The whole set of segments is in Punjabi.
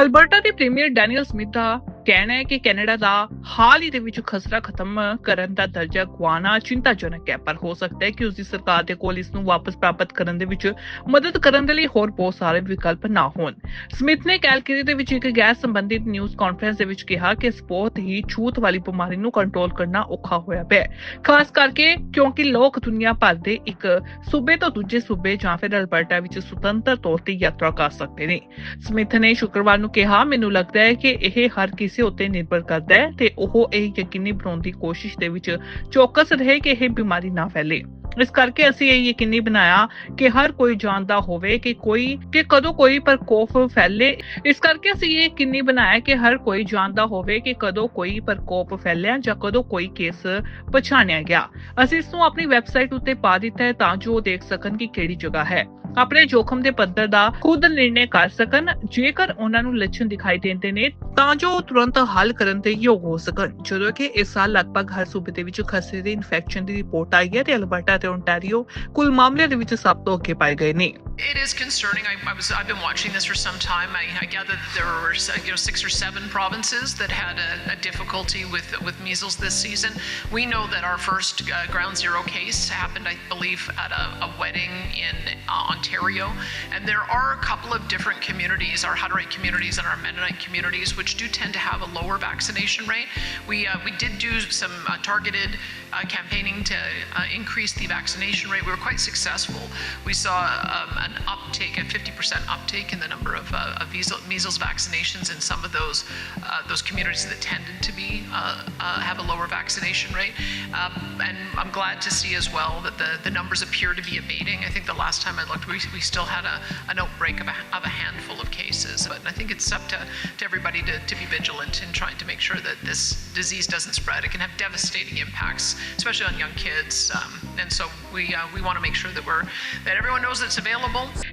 ਅਲਬਰਟਾ ਦੇ ਪ੍ਰੀਮੀਅਰ ਡੈਨੀਅਲ ਸਮਿਥ ਦਾ ਕਹਿਣਾ ਹੈ ਕਿ ਕੈਨੇਡਾ ਦਾ ਹਾਲ ਹੀ ਦੇ ਵਿੱਚ ਖਸਰਾ ਖਤਮ ਕਰਨ ਦਾ ਦਰਜਾ ਗਵਾਣਾ ਚਿੰਤਾਜਨਕ ਹੈ, ਪਰ ਹੋ ਸਕਦਾ ਹੈ ਕਿ ਉਸ ਦੀ ਸਰਕਾਰ ਦੇ ਕੋਲ ਇਸ ਨੂੰ ਵਾਪਸ ਪ੍ਰਾਪਤ ਕਰਨ ਦੇ ਵਿੱਚ ਮਦਦ ਕਰਨ ਦੇ ਲਈ ਹੋਰ ਬਹੁਤ ਸਾਰੇ ਵਿਕਲਪ ਨਾ ਹੋਣ। ਸਮਿਥ ਨੇ ਕੈਲਕਰੀ ਦੇ ਵਿੱਚ ਇੱਕ ਗੈਰ ਸੰਬੰਧਿਤ ਨਿਊਜ਼ ਕਾਨਫਰੰਸ ਦੇ ਵਿੱਚ ਕਿਹਾ ਕਿ ਇਸ ਬਹੁਤ ਹੀ ਛੂਤ ਵਾਲੀ ਬਿਮਾਰੀ ਨੂੰ ਕੰਟਰੋਲ ਕਰਨਾ ਔਖਾ ਹੋਇਆ ਪਿਆ ਖਾਸ ਕਰਕੇ ਕਿਉਂਕਿ ਲੋਕ ਦੁਨੀਆ ਭਰ ਦੇ ਇੱਕ ਸੂਬੇ ਤੋਂ ਦੂਜੇ ਸੂਬੇ ਜਾਂ ਫਿਰ ਅਲਬਰਟਾ ਵਿੱਚ ਸੁਤੰਤਰ ਤੌਰ ਤੇ ਯਾਤਰਾ ਕਰ ਸਕਦੇ ਨੇ। ਸਮਿਥ ਨੇ ਸ਼ੁੱਕਰਵਾਰ ਨੂੰ ਕਿਹਾ, ਮੈਨੂੰ ਲੱਗਦਾ ਹੈ ਕਿ ਇਹ ਹਰ ਕਿਸੇ ਉੱਤੇ ਨਿਰਭਰ ਕਰਦਾ ਹੈ ਤੇ ਉਹ ਇਹ ਯਕੀਨੀ ਬਣਾਉਣ ਦੀ ਕੋਸ਼ਿਸ਼ ਦੇ ਵਿੱਚ ਚੌਕਸ ਰਹੇ ਕਿ ਇਹ ਬਿਮਾਰੀ ਨਾ ਫੈਲੇ। ਇਸ ਕਰਕੇ ਅਸੀਂ ਇਹ ਯਕੀਨੀ ਬਣਾਇਆ ਕਿ ਹਰ ਕੋਈ ਜਾਣਦਾ ਹੋਵੇ ਕਿ ਕੋਈ, ਕਿ ਕਦੋਂ ਕੋਈ ਪ੍ਰਕੋਪ ਫੈਲੇ। ਇਸ ਕਰਕੇ ਅਸੀਂ ਇਹ ਯਕੀਨੀ ਬਣਾਇਆ ਕਿ ਹਰ ਕੋਈ ਜਾਣਦਾ ਹੋਵੇ ਕਿ ਕਦੋਂ ਕੋਈ ਪ੍ਰਕੋਪ ਫੈਲਿਆ ਜਾਂ ਕਦੋਂ ਕੋਈ ਕੇਸ ਪਛਾਣਿਆ ਗਿਆ। ਅਸੀਂ ਇਸ ਨੂੰ ਆਪਣੀ ਵੈਬਸਾਈਟ ਉੱਤੇ ਪਾ ਦਿੱਤਾ ਹੈ ਤਾਂ ਜੋ ਉਹ ਦੇਖ ਸਕਣ ਕਿ ਕਿਹੜੀ ਜਗ੍ਹਾ ਹੈ। ਆਪਣੇ ਜੋਖਮ ਦੇ ਪੱਧਰ ਦਾ ਖੁਦ ਨਿਰਣੇ ਕਰ ਸਕਣ, ਜੇਕਰ ਉਹਨਾਂ ਨੂੰ ਲੱਛਣ ਦਿਖਾਈ ਦਿੰਦੇ ਨੇ, ਤਾਂ ਜੋ ਉਹ ਤੁਰੰਤ ਹੱਲ ਕਰਨ ਦੇ ਯੋਗ ਹੋ ਸਕਣ। ਜਦੋਂ ਕਿ ਇਸ ਸਾਲ ਲਗਭਗ ਹਰ ਸੂਬੇ ਦੇ ਵਿੱਚ ਖਸਰੇ ਦੇ ਇਨਫੈਕਸ਼ਨ ਦੀ ਰਿਪੋਰਟ ਆਈ ਹੈ ਤੇ ਅਲਬਰਟਾ ਤੇ ਓਨਟਾਰੀਓ ਕੁੱਲ ਮਾਮਲਿਆਂ ਦੇ ਵਿੱਚ ਸਭ ਤੋਂ ਅੱਗੇ ਪਾਏ ਗਏ ਨੇ। It is concerning. I, I was I've been watching this for some time. I, I gather that there were you know six or seven provinces that had a, a difficulty with with measles this season. We know that our first uh, ground zero case happened, I believe, at a, a wedding in uh, Ontario, and there are a couple of different communities, our Hutterite communities and our Mennonite communities, which do tend to have a lower vaccination rate. We uh, we did do some uh, targeted uh, campaigning to uh, increase the vaccination rate. We were quite successful. We saw um, an uptake, a 50% uptake in the number of, uh, of measles, vaccinations in some of those uh, those communities that tended to be uh, uh, have a lower vaccination rate. Um, and I'm glad to see as well that the, the numbers appear to be abating. I think the last time I looked, we, we still had a, an outbreak of a, of a handful of cases. But I think it's up to, to everybody to, to be vigilant in trying to make sure that this disease doesn't spread. It can have devastating impacts, especially on young kids. Um, and so we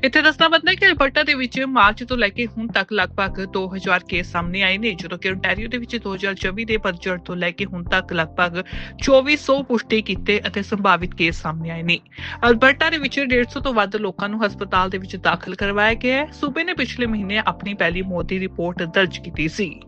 ਇੱਥੇ ਦੱਸਣਾ ਬੰਦਾ ਕਿ ਅਲਬਰਟਾ ਦੇ ਵਿੱਚ ਮਾਰਚ ਤੋਂ ਲੈ ਕੇ ਹੁਣ ਤੱਕ ਲਗਭਗ 2000 ਕੇਸ ਸਾਹਮਣੇ ਆਏ ਨੇ। ਜਦੋਂ ਕਿ ontario ਦੇ ਵਿੱਚ 2024 ਦੇ ਪਤਝੜ ਤੋਂ ਲੈ ਕੇ ਹੁਣ ਤੱਕ ਲਗਭਗ 2400 ਪੁਸ਼ਟੀ ਕੀਤੇ ਅਤੇ ਸੰਭਾਵਿਤ ਕੇਸ ਸਾਹਮਣੇ ਆਏ ਨੇ। ਅਲਬਰਟਾ ਦੇ ਵਿੱਚ 150 ਤੋਂ ਵੱਧ ਲੋਕਾਂ ਨੂੰ ਹਸਪਤਾਲ ਦੇ ਵਿੱਚ ਦਾਖਲ ਕਰਵਾਇਆ ਗਿਆ ਹੈ। ਸੂਬੇ ਨੇ ਪਿਛਲੇ ਮਹੀਨੇ ਆਪਣੀ ਪਹਿਲੀ ਮੌਤ ਦੀ ਰਿਪੋਰਟ ਦਰਜ ਕੀਤੀ ਸੀ।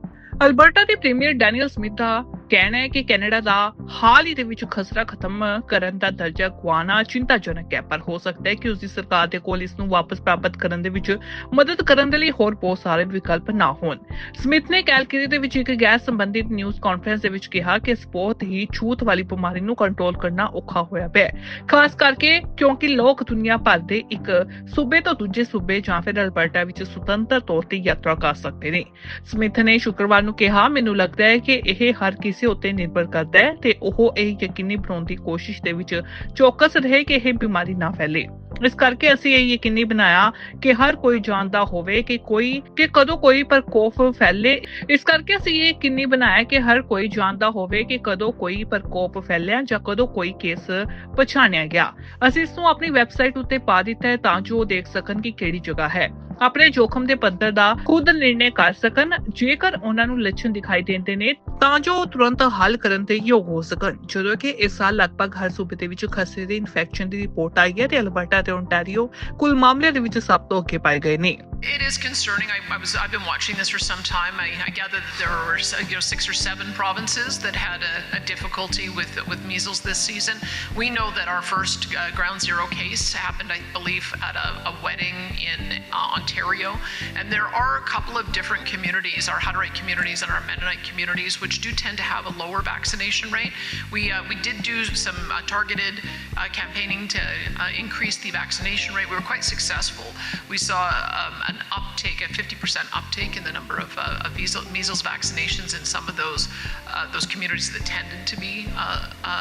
ਅਲਬਰਟਾ ਦੇ ਪ੍ਰੀਮੀਅਰ ਡੈਨੀਅਲ ਸਮਿਥ ਦਾ ਕਹਿਣਾ ਹੈ ਕਿ ਕੈਨੇਡਾ ਦਾ ਹਾਲ ਹੀ ਦੇ ਵਿੱਚ ਖਸਰਾ ਖਤਮ ਕਰਨ ਦਾ ਦਰਜਾ ਗਵਾਣਾ ਚਿੰਤਾਜਨਕ ਹੈ, ਪਰ ਹੋ ਸਕਦਾ ਹੈ ਕਿ ਉਸ ਦੀ ਸਰਕਾਰ ਦੇ ਕੋਲ ਇਸ ਨੂੰ ਵਾਪਸ ਪ੍ਰਾਪਤ ਕਰਨ ਦੇ ਵਿੱਚ ਮਦਦ ਕਰਨ ਦੇ ਲਈ ਹੋਰ ਬਹੁਤ ਸਾਰੇ ਵਿਕਲਪ ਨਾ ਹੋਣ। ਸਮਿਥ ਨੇ ਕੈਲਕਰੀ ਦੇ ਵਿੱਚ ਇੱਕ ਗੈਰ ਸੰਬੰਧਿਤ ਨਿਊਜ਼ ਕਾਨਫਰੰਸ ਦੇ ਵਿੱਚ ਕਿਹਾ ਕਿ ਇਸ ਬਹੁਤ ਹੀ ਛੂਤ ਵਾਲੀ ਬਿਮਾਰੀ ਨੂੰ ਕੰਟਰੋਲ ਕਰਨਾ ਔਖਾ ਹੋਇਆ ਪਿਆ ਖਾਸ ਕਰਕੇ ਕਿਉਂਕਿ ਲੋਕ ਦੁਨੀਆ ਭਰ ਦੇ ਇੱਕ ਸੂਬੇ ਤੋਂ ਦੂਜੇ ਸੂਬੇ ਜਾਂ ਫਿਰ ਅਲਬਰਟਾ ਵਿੱਚ ਸੁਤੰਤਰ ਤੌਰ ਤੇ ਯਾਤਰਾ ਕਰ ਸਕਦੇ ਨੇ। ਸਮਿਥ ਨੇ ਸ਼ੁੱਕਰਵਾਰ ਨੂੰ ਕਿਹਾ, ਮੈਨੂੰ ਲੱਗਦਾ ਹੈ ਕਿ ਇਹ ਹਰ ਕਿਸੇ ਉੱਤੇ ਨਿਰਭਰ ਕਰਦਾ ਹੈ ਤੇ ਉਹ ਇਹ ਯਕੀਨੀ ਬਣਾਉਣ ਦੀ ਕੋਸ਼ਿਸ਼ ਦੇ ਵਿੱਚ ਚੌਕਸ ਰਹੇ ਕਿ ਇਹ ਬਿਮਾਰੀ ਨਾ ਫੈਲੇ। ਇਸ ਕਰਕੇ ਅਸੀਂ ਇਹ ਯਕੀਨੀ ਬਣਾਇਆ ਕਿ ਹਰ ਕੋਈ ਜਾਣਦਾ ਹੋਵੇ ਕਿ ਕੋਈ, ਕਿ ਕਦੋਂ ਕੋਈ ਪ੍ਰਕੋਪ ਫੈਲੇ। ਇਸ ਕਰਕੇ ਅਸੀਂ ਇਹ ਯਕੀਨੀ ਬਣਾਇਆ ਕਿ ਹਰ ਕੋਈ ਜਾਣਦਾ ਹੋਵੇ ਕਿ ਕਦੋਂ ਕੋਈ ਪ੍ਰਕੋਪ ਫੈਲਿਆ ਜਾਂ ਕਦੋਂ ਕੋਈ ਕੇਸ ਪਛਾਣਿਆ ਗਿਆ। ਅਸੀਂ ਇਸ ਨੂੰ ਆਪਣੀ ਵੈਬਸਾਈਟ ਉੱਤੇ ਪਾ ਦਿੱਤਾ ਹੈ ਤਾਂ ਜੋ ਉਹ ਦੇਖ ਸਕਣ ਕਿ ਕਿਹੜੀ ਜਗ੍ਹਾ ਹੈ। ਆਪਣੇ ਜੋਖਮ ਦੇ ਪੱਧਰ ਦਾ ਖੁਦ ਨਿਰਣੇ ਕਰ ਸਕਣ ਜੇਕਰ ਉਹਨਾਂ ਨੂੰ ਲੱਛਣ ਦਿਖਾਈ ਦਿੰਦੇ ਨੇ ਤਾਂ ਜੋ ਉਹ ਤੁਰੰਤ ਹੱਲ ਕਰਨ ਦੇ ਯੋਗ ਹੋ ਸਕਣ ਜਦੋਂ ਕਿ ਇਸ ਸਾਲ ਲਗਭਗ ਹਰ ਸੂਬੇ ਦੇ ਵਿੱਚ ਖਸਰੇ ਦੇ ਇਨਫੈਕਸ਼ਨ ਦੀ ਰਿਪੋਰਟ ਆਈ ਹੈ ਤੇ ਅਲਬਰਟਾ ਤੇ ਓਨਟਾਰੀਓ ਕੁੱਲ ਮਾਮਲਿਆਂ ਦੇ ਵਿੱਚ ਸਭ ਤੋਂ ਅੱਗੇ ਪਾਏ ਗਏ ਨੇ It is concerning. I, I was I've been watching this for some time. I, I gather that there were uh, you know six or seven provinces that had a, a difficulty with with measles this season. We know that our first uh, ground zero case happened, I believe, at a, a wedding in uh, Ontario, and there are a couple of different communities, our Hutterite communities and our Mennonite communities, which do tend to have a lower vaccination rate. We uh, we did do some uh, targeted uh, campaigning to uh, increase the vaccination rate. We were quite successful. We saw um, an uptake, a 50% uptake in the number of, uh, of measles, measles vaccinations in some of those uh, those communities that tended to be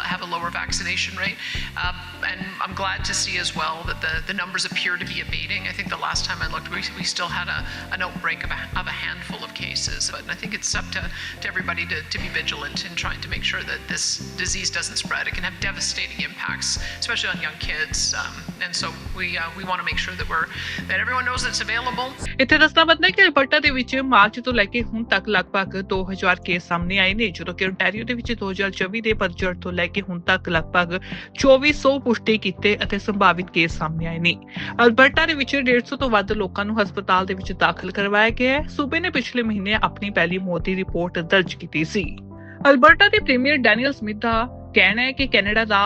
have a lower vaccination rate. And I'm glad to see as well that the, the numbers appear to be abating. I think the last time I looked, we, we still had a, an outbreak of a, of a handful of cases. But I think it's up to, to everybody to, to be vigilant in trying to make sure that this disease doesn't spread. It can have devastating impacts, especially on young kids. Um, ਇੱਥੇ ਦੱਸਣਾ ਬੰਦਾ ਕਿ ਅਲਬਰਟਾ ਦੇ ਵਿੱਚ ਮਾਰਚ ਤੋਂ ਲੈ ਕੇ ਹੁਣ ਤੱਕ ਲਗਭਗ 2000 ਕੇਸ ਸਾਹਮਣੇ ਆਏ ਨੇ। ਜਦੋਂ ਕਿ ontario ਦੇ ਵਿੱਚ 2024 ਦੇ ਪਤਝੜ ਤੋਂ ਲੈ ਕੇ ਹੁਣ ਤੱਕ ਲਗਭਗ 2400 ਪੁਸ਼ਟੀ ਕੀਤੇ ਅਤੇ ਸੰਭਾਵਿਤ ਕੇਸ ਸਾਹਮਣੇ ਆਏ ਨੇ। ਅਲਬਰਟਾ ਦੇ ਵਿੱਚ 150 150 ਤੋਂ ਵੱਧ ਲੋਕਾਂ ਨੂੰ ਹਸਪਤਾਲ ਦੇ ਵਿੱਚ ਦਾਖਲ ਕਰਵਾਇਆ ਗਿਆ ਹੈ। ਸੂਬੇ ਨੇ ਪਿਛਲੇ ਮਹੀਨੇ ਆਪਣੀ ਪਹਿਲੀ ਮੌਤ ਦੀ ਰਿਪੋਰਟ ਦਰਜ ਕੀਤੀ ਸੀ। ਅਲਬਰਟਾ ਦੇ ਪ੍ਰੀਮੀਅਰ ਡੈਨੀਅਲ ਸਮਿਥ ਦਾ ਕਹਿਣਾ ਹੈ ਕਿ ਕੈਨੇਡਾ ਦਾ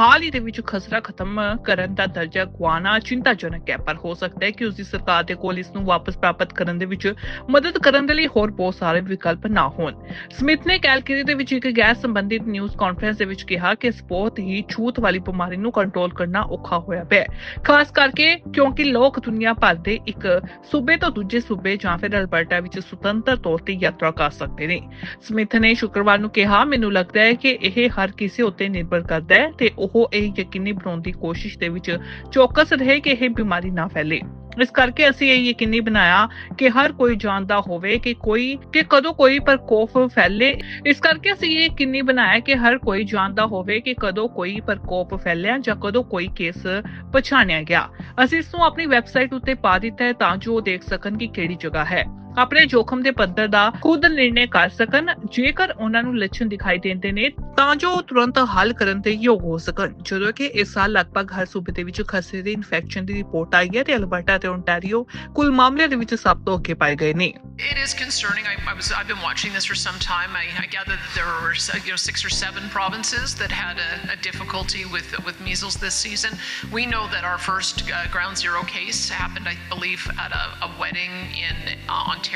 ਹਾਲ ਹੀ ਦੇ ਵਿੱਚ ਖਸਰਾ ਖਤਮ ਕਰਨ ਦਾ ਦਰਜਾ ਗਵਾਣਾ ਚਿੰਤਾਜਨਕ ਹੈ, ਪਰ ਹੋ ਸਕਦਾ ਹੈ ਕਿ ਉਸ ਦੀ ਸਰਕਾਰ ਦੇ ਕੋਲ ਇਸ ਨੂੰ ਵਾਪਸ ਪ੍ਰਾਪਤ ਕਰਨ ਦੇ ਵਿੱਚ ਮਦਦ ਕਰਨ ਦੇ ਲਈ ਹੋਰ ਬਹੁਤ ਸਾਰੇ ਵਿਕਲਪ ਨਾ ਹੋਣ। ਸਮਿਥ ਨੇ ਕੈਲਕਰੀ ਦੇ ਵਿੱਚ ਇੱਕ ਗੈਰ ਸੰਬੰਧਿਤ ਨਿਊਜ਼ ਕਾਨਫਰੰਸ ਦੇ ਵਿੱਚ ਕਿਹਾ ਕਿ ਇਸ ਬਹੁਤ ਹੀ ਛੂਤ ਵਾਲੀ ਬਿਮਾਰੀ ਨੂੰ ਕੰਟਰੋਲ ਕਰਨਾ ਔਖਾ ਹੋਇਆ ਪਿਆ ਹੈ। ਖਾਸ ਕਰਕੇ ਕਿਉਂਕਿ ਲੋਕ ਦੁਨੀਆ ਭਰ ਦੇ ਇੱਕ ਸੂਬੇ ਤੋਂ ਦੂਜੇ ਸੂਬੇ ਜਾਂ ਫਿਰ ਅਲਬਰਟਾ ਵਿੱਚ ਸੁਤੰਤਰ ਤੌਰ ਤੇ ਯਾਤਰਾ ਕਰ ਸਕਦੇ ਨੇ। ਸਮਿਥ ਨੇ ਸ਼ੁੱਕਰਵਾਰ ਨੂੰ ਕਿਹਾ, ਮੈਨੂੰ ਲੱਗਦਾ ਹੈ ਕਿ ਇਹ ਹਰ ਕਿਸੇ ਉੱਤੇ ਨਿਰਭਰ ਕਰਦਾ ਹੈ ਤੇ ਉਹ ਇਹ ਯਕੀਨੀ ਬਣਾਉਣ ਦੀ ਕੋਸ਼ਿਸ਼ ਦੇ ਵਿੱਚ ਚੌਕਸ ਰਹੇ ਕਿ ਇਹ ਬਿਮਾਰੀ ਨਾ ਫੈਲੇ। ਇਸ ਕਰਕੇ ਅਸੀਂ ਇਹ ਯਕੀਨੀ ਬਣਾਇਆ ਕਿ ਹਰ ਕੋਈ ਜਾਣਦਾ ਹੋਵੇ ਕਿ ਕੋਈ, ਕਿ ਕਦੋਂ ਕੋਈ ਪ੍ਰਕੋਪ ਫੈਲੇ। ਇਸ ਕਰਕੇ ਅਸੀਂ ਇਹ ਯਕੀਨੀ ਬਣਾਇਆ ਕਿ ਹਰ ਕੋਈ ਜਾਣਦਾ ਹੋਵੇ ਕਿ ਕਦੋਂ ਕੋਈ ਪ੍ਰਕੋਪ ਫੈਲਿਆ ਜਾਂ ਕਦੋਂ ਕੋਈ ਕੇਸ ਪਛਾਣਿਆ ਗਿਆ। ਅਸੀਂ ਇਸ ਨੂੰ ਆਪਣੀ ਵੈਬਸਾਈਟ ਉੱਤੇ ਪਾ ਦਿੱਤਾ ਹੈ ਤਾਂ ਜੋ ਉਹ ਦੇਖ ਸਕਣ ਕਿ ਕਿਹੜੀ ਜਗ੍ਹਾ ਹੈ। ਆਪਣੇ ਜੋਖਮ ਦੇ ਪੱਧਰ ਦਾ ਖੁਦ ਨਿਰਣੇ ਕਰ ਸਕਣ ਜੇਕਰ ਉਹਨਾਂ ਨੂੰ ਲੱਛਣ ਦਿਖਾਈ ਦਿੰਦੇ ਨੇ ਤਾਂ ਜੋ ਉਹ ਤੁਰੰਤ ਹੱਲ ਕਰਨ ਦੇ ਯੋਗ ਹੋ ਸਕਣ ਜਦੋਂ ਕਿ ਇਸ ਸਾਲ ਲਗਭਗ ਹਰ ਸੂਬੇ ਦੇ ਵਿੱਚ ਖਸਰੇ ਦੇ ਇਨਫੈਕਸ਼ਨ ਦੀ ਰਿਪੋਰਟ ਆਈ ਹੈ ਤੇ ਅਲਬਰਟਾ ਤੇ ਓਨਟਾਰੀਓ ਕੁੱਲ ਮਾਮਲਿਆਂ ਦੇ ਵਿੱਚ ਸਭ ਤੋਂ ਅੱਗੇ ਪਾਏ ਗਏ ਨੇ It is concerning. I, I was I've been watching this for some time. I, I gather that there were uh, you know six or seven provinces that had a, a difficulty with with measles this season. We know that our first uh, ground zero case happened, I believe, at a, a wedding in uh, Ontario,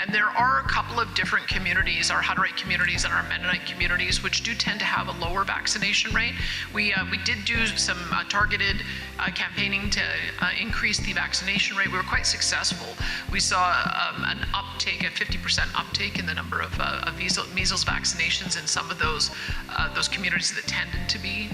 and there are a couple of different communities, our Hutterite communities and our Mennonite communities, which do tend to have a lower vaccination rate. We uh, we did do some uh, targeted uh, campaigning to uh, increase the vaccination rate. We were quite successful. We saw um, an uptake, a 50% uptake in the number of, uh, of measles, vaccinations in some of those uh, those communities that tended to be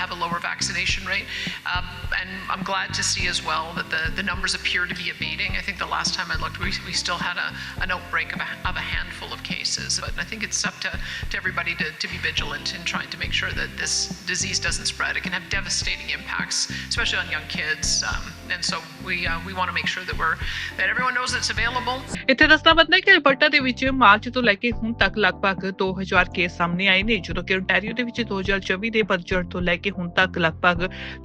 have a lower vaccination rate. Um, and I'm glad to see as well that the, the numbers appear to be abating. I think the last time I looked, we, still had a, an outbreak of a, of a handful of cases. But I think it's up to, to everybody to, to be vigilant in trying to make sure that this disease doesn't spread. It can have devastating impacts, especially on young kids. Um, and so we uh, we want to make sure that we're that everyone knows it's available. ਇੱਥੇ ਦੱਸਣਾ ਬੰਦਾ ਕਿ ਅਲਬਰਟਾ ਦੇ ਵਿੱਚ ਮਾਰਚ ਤੋਂ ਲੈ ਕੇ ਹੁਣ ਤੱਕ ਲਗਭਗ 2000 ਕੇਸ ਸਾਹਮਣੇ ਆਏ ਨੇ ਜਦੋਂ ਕਿ ontario ਦੇ ਵਿੱਚ 2024 ਦੇ ਪਤਝੜ ਤੋਂ ਲੈ ਕੇ ਹੁਣ ਤੱਕ ਲਗਭਗ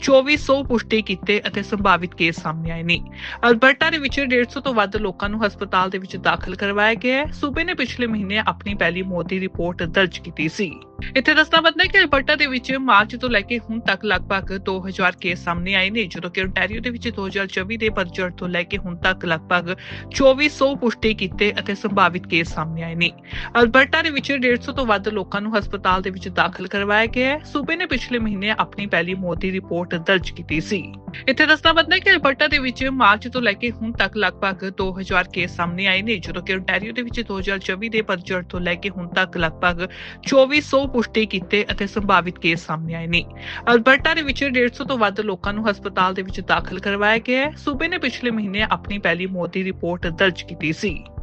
2400 ਪੁਸ਼ਟੀ ਕੀਤੇ ਅਤੇ ਸੰਭਾਵਿਤ ਕੇਸ ਸਾਹਮਣੇ ਆਏ ਨੇ। ਅਲਬਰਟਾ ਦੇ ਵਿੱਚ 150 ਤੋਂ ਵੱਧ ਲੋਕਾਂ ਨੂੰ ਹਸਪਤਾਲ ਦੇ ਵਿੱਚ ਦਾਖਲ ਕਰਵਾਇਆ ਗਿਆ ਹੈ। ਸੂਬੇ ਨੇ ਪਿਛਲੇ ਮਹੀਨੇ ਆਪਣੀ ਪਹਿਲੀ ਮੌਤ ਦੀ ਰਿਪੋਰਟ ਦਰਜ ਕੀਤੀ ਸੀ। ਇੱਥੇ ਦੱਸਣਾ ਬੰਦਾ ਕਿ ਅਲਬਰਟਾ ਦੇ ਵਿੱਚ ਮਾਰਚ ਤੋਂ ਲੈ ਕੇ ਹੁਣ ਤੱਕ ਲਗਭਗ 2000 ਕੇਸ ਸਾਹਮਣੇ ਆਏ ਨੇ ਜਦੋਂ ਕਿ ontario ਦੇ ਵਿੱਚ 2024 ਦੇ ਪਤਝੜ ਤੋਂ ਲੈ ਕੇ ਹੁਣ ਤੱਕ ਲਗਭਗ 2400 ਪੁਸ਼ਟੀ ਕੀਤੇ ਅਤੇ ਸੰਭਾਵਿਤ ਕੇਸ ਸਾਹਮਣੇ ਆਏ ਨੇ। ਅਲਬਰਟਾ ਦੇ ਵਿੱਚ 150 ਤੋਂ ਵੱਧ ਲੋਕਾਂ ਨੂੰ ਹਸਪਤਾਲ ਦੇ ਵਿੱਚ ਦਾਖਲ ਕਰਵਾਇਆ ਗਿਆ ਹੈ। ਸੂਬੇ ਨੇ ਪਿਛਲੇ ਮਹੀਨੇ ਆਪਣੀ ਪਹਿਲੀ ਮੌਤ ਦੀ ਰਿਪੋਰਟ ਦਰਜ ਕੀਤੀ ਸੀ। ਇੱਥੇ ਦੱਸਣਾ ਬੰਦਾ ਕਿ ਅਲਬਰਟਾ ਦੇ ਵਿੱਚ ਮਾਰਚ ਤੋਂ ਲੈ ਕੇ ਹੁਣ ਤੱਕ ਲਗਭਗ 2000 ਕੇਸ ਸਾਹਮਣੇ ਆਏ ਨੇ, ਜਦੋਂ ਕਿ ontario ਦੇ ਵਿੱਚ 2024 ਦੇ ਪਤਝੜ ਤੋਂ ਲੈ ਕੇ ਹੁਣ ਤੱਕ ਲਗਭਗ 2400 ਪੁਸ਼ਟੀ ਕੀਤੇ ਅਤੇ ਸੰਭਾਵਿਤ ਕੇਸ ਸਾਹਮਣੇ ਆਏ ਨੇ। ਅਲਬਰਟਾ ਦੇ ਵਿੱਚ 150 ਤੋਂ ਵੱਧ ਲੋਕਾਂ ਨੂੰ ਹਸਪਤਾਲ ਦੇ ਵਿੱਚ ਦਾਖਲ ਕਰਵਾਇਆ ਗਿਆ ਹੈ। ਸੂਬੇ ਨੇ ਪਿਛਲੇ ਮਹੀਨੇ ਆਪਣੀ ਪਹਿਲੀ ਮੌਤ ਦੀ ਰਿਪੋਰਟ ਦਰਜ ਕੀਤੀ ਸੀ।